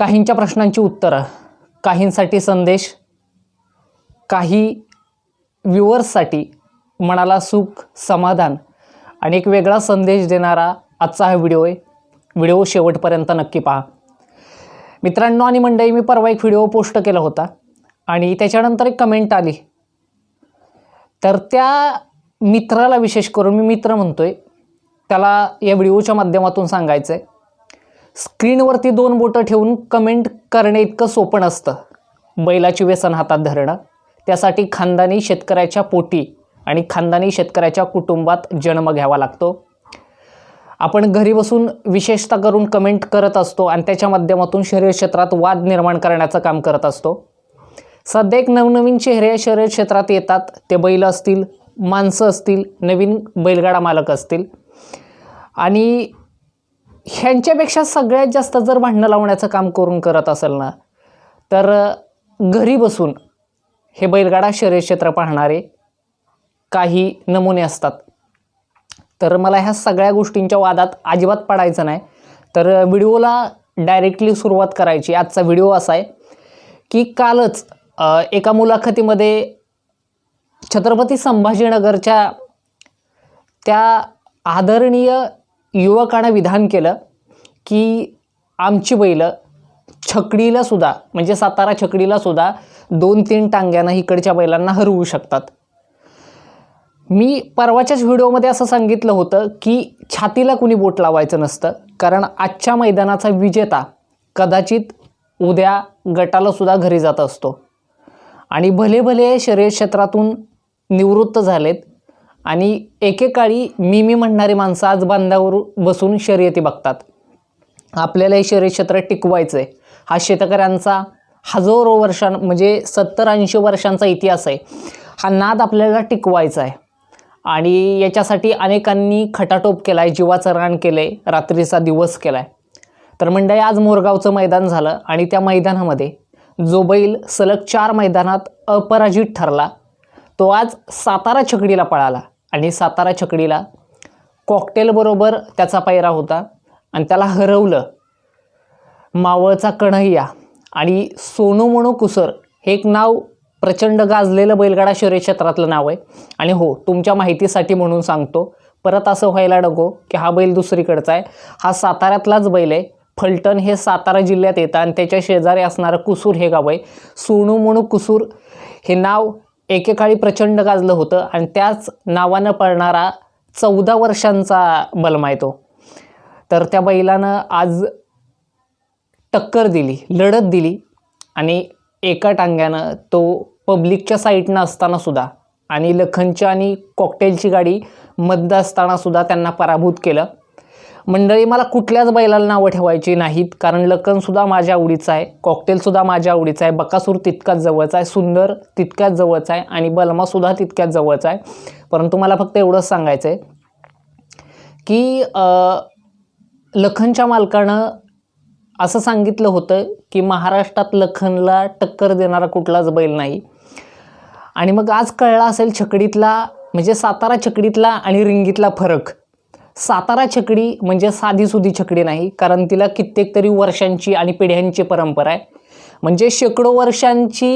काहींच्या प्रश्नांची उत्तरं काहींसाठी संदेश काही व्ह्युअर्ससाठी मनाला सुख समाधान आणि एक वेगळा संदेश देणारा आजचा हा व्हिडिओ आहे. व्हिडिओ शेवटपर्यंत नक्की पहा. मित्रांनो आणि मंडळी मी परवा एक व्हिडिओ पोस्ट केला होता आणि त्याच्यानंतर एक कमेंट आली. तर त्या मित्राला विशेष करून मी मित्र म्हणतो आहे त्याला या व्हिडिओच्या माध्यमातून सांगायचं आहे स्क्रीनवरती दोन बोटं ठेवून कमेंट करणे इतकं सोपं नसतं. बैलाची व्यसन हातात धरणं त्यासाठी खानदानी शेतकऱ्याच्या पोटी आणि खानदानी शेतकऱ्याच्या कुटुंबात जन्म घ्यावा लागतो. आपण घरी बसून विशेषतः करून कमेंट करत असतो आणि त्याच्या माध्यमातून शरीर क्षेत्रात वाद निर्माण करण्याचं काम करत असतो. सध्या एक नवनवीन चेहरे शरीर क्षेत्रात येतात. ते बैल असतील माणसं असतील नवीन बैलगाडा मालक असतील. आणि ह्यांच्यापेक्षा सगळ्यात जास्त जर भांडणं लावण्याचं काम करून करत असेल ना तर घरी बसून हे बैलगाडा शर्यक्षेत्र पाहणारे काही नमुने असतात. तर मला ह्या सगळ्या गोष्टींच्या वादात अजिबात पडायचं नाही. तर व्हिडिओला डायरेक्टली सुरुवात करायची. आजचा व्हिडिओ असा आहे की कालच एका मुलाखतीमध्ये छत्रपती संभाजीनगरच्या त्या आदरणीय युवकानं विधान केलं की आमची बैलं छकडीला सुद्धा म्हणजे सातारा छकडीला सुद्धा दोन तीन टांग्यानं इकडच्या बैलांना हरवू शकतात. मी परवाच्याच व्हिडिओमध्ये असं सांगितलं होतं की छातीला कुणी बोट लावायचं नसतं कारण आजच्या मैदानाचा विजेता कदाचित उद्या गटाला सुद्धा घरी जात असतो. आणि भले भले शरीर क्षेत्रातून निवृत्त झालेत आणि एकेकाळी मी मी म्हणणारी माणसं आज बांधावर बसून शर्यती बघतात. आपल्याला हे शर्यत क्षेत्र टिकवायचं आहे हा शेतकऱ्यांचा हजारो वर्षां म्हणजे सत्तर ऐंशी वर्षांचा इतिहास आहे. हा नाद आपल्याला टिकवायचा आहे आणि याच्यासाठी अनेकांनी खटाटोप केला आहे जीवाचं रान केलं आहे रात्रीचा दिवस केला आहे तर मंडळी आज मोरगावचं मैदान झालं आणि त्या मैदानामध्ये जो बैल सलग चार मैदानात अपराजित ठरला तो आज सातारा छकडीला पळाला. आणि सातारा छकडीला कॉकटेलबरोबर त्याचा पायरा होता आणि त्याला हरवलं. मावळचा कन्हैया आणि सोनू मोनो कुसर हे एक नाव प्रचंड गाजलेलं बैलगाडा शर्यत क्षेत्रातलं नाव आहे. आणि हो तुमच्या माहितीसाठी म्हणून सांगतो परत असं व्हायला नको की हा बैल दुसरीकडचा आहे. हा साताऱ्यातलाच बैल आहे. फलटण हे सातारा जिल्ह्यात येतं आणि त्याच्या शेजारी असणारं कुसूर हे गाव आहे. सोनू मोनू कुसूर हे नाव एकेकाळी प्रचंड गाजलं होतं आणि त्याच नावानं पळणारा चौदा वर्षांचा बलमा आहे तो. तर त्या बैलानं आज टक्कर दिली लढत दिली आणि एका टांग्यानं तो पब्लिकच्या साईडनं असताना सुद्धा आणि लखनच्या आणि कॉकटेलची गाडी मध्य असताना सुद्धा त्यांना पराभूत केलं. मंडळी मला कुठल्याच बैलाला नावं ठेवायची नाहीत. कारण लखनसुद्धा माझ्या आवडीचं आहे. कॉकटेलसुद्धा माझ्या आवडीचं आहे. बकासूर तितकाच जवळचा आहे. सुंदर तितक्याच जवळचा आहे. आणि बलमासुद्धा तितक्याच जवळचा आहे. परंतु मला फक्त एवढंच सांगायचं आहे की लखनच्या मालकानं असं सांगितलं होतं की महाराष्ट्रात लखनला टक्कर देणारा कुठलाच बैल नाही. आणि मग आज कळला असेल छकडीतला म्हणजे सातारा छकडीतला आणि रिंगीतला फरक. सातारा छकडी म्हणजे साधीसुधी छकडी नाही कारण तिला कित्येक तरी वर्षांची आणि पिढ्यांची परंपरा आहे. म्हणजे शेकडो वर्षांची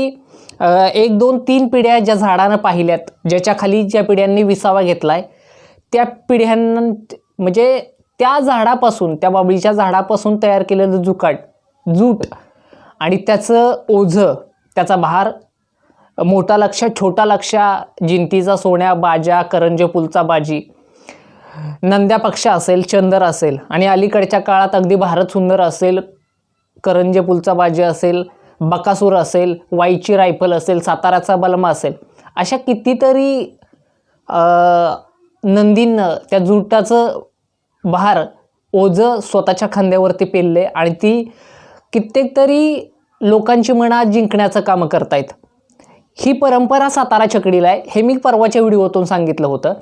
एक दोन तीन पिढ्या ज्या झाडानं पाहिल्यात ज्याच्या खाली ज्या पिढ्यांनी विसावा घेतला आहे त्या पिढ्यांना म्हणजे त्या झाडापासून त्या बाबळीच्या झाडापासून तयार केलेलं जुकाट जूट आणि त्याचं ओझं त्याचा भार मोठा लक्षा छोटा लक्षा जिंतीचा सोन्या बाजा करंजपूलचा बाजी नंद्या पक्ष असेल चंदर असेल आणि अलीकडच्या काळात अगदी भारत सुंदर असेल करंजेपुलचा बाजी असेल बकासूर असेल वाईची रायफल असेल साताराचा बलमा असेल अशा कितीतरी नंदीनं नंदींनं त्या जुटाचं भार ओझं स्वतःच्या खांद्यावरती पेलले आणि ती कित्येक तरी लोकांची मना जिंकण्याचं कामं करतायत. ही परंपरा सातारा छकडीला आहे. हे मी परवाच्या व्हिडिओतून सांगितलं होतं.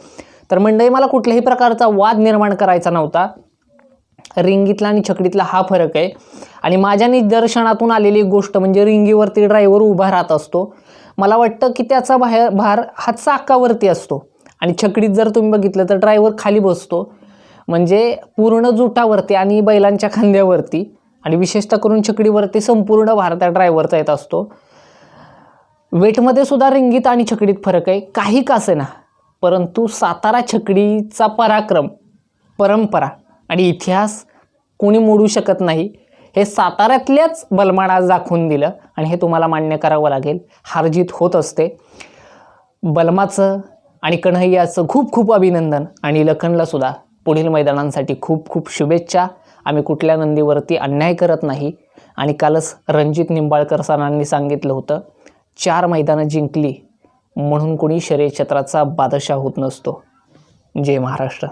तर मंडळी मला कुठल्याही प्रकारचा वाद निर्माण करायचा नव्हता. रिंगीतला आणि छकडीतला हा फरक आहे. आणि माझ्या निदर्शनातून आलेली एक गोष्ट म्हणजे रिंगीवरती ड्रायव्हर उभा राहत असतो. मला वाटतं की त्याचा बाहेर भार हा चाकावरती असतो. आणि छकडीत जर तुम्ही बघितलं तर ड्रायव्हर खाली बसतो. म्हणजे पूर्ण जुटावरती आणि बैलांच्या खांद्यावरती आणि विशेषतः करून छकडीवरती संपूर्ण भार त्या ड्रायव्हरचा येत असतो. वेटमध्ये सुद्धा रिंगीत आणि छकडीत फरक आहे. काही का असे ना परंतु सातारा छकडीचा पराक्रम परंपरा आणि इतिहास कोणी मोडू शकत नाही हे साताऱ्यातल्याच बलमानं दाखवून दिलं आणि हे तुम्हाला मान्य करावं लागेल. हारजीत होत असते. बलमाचं आणि कन्हैयाचं खूप खूप अभिनंदन आणि लखनला सुद्धा पुढील मैदानांसाठी खूप खूप शुभेच्छा. आम्ही कुठल्या नंदीवरती अन्याय करत नाही. आणि कालच रणजित निंबाळकर सरांनी सांगितलं होतं चार मैदानं जिंकली म्हणून कोणी शरीरक्षेत्राचा बादशाह होत नसतो. जय महाराष्ट्र.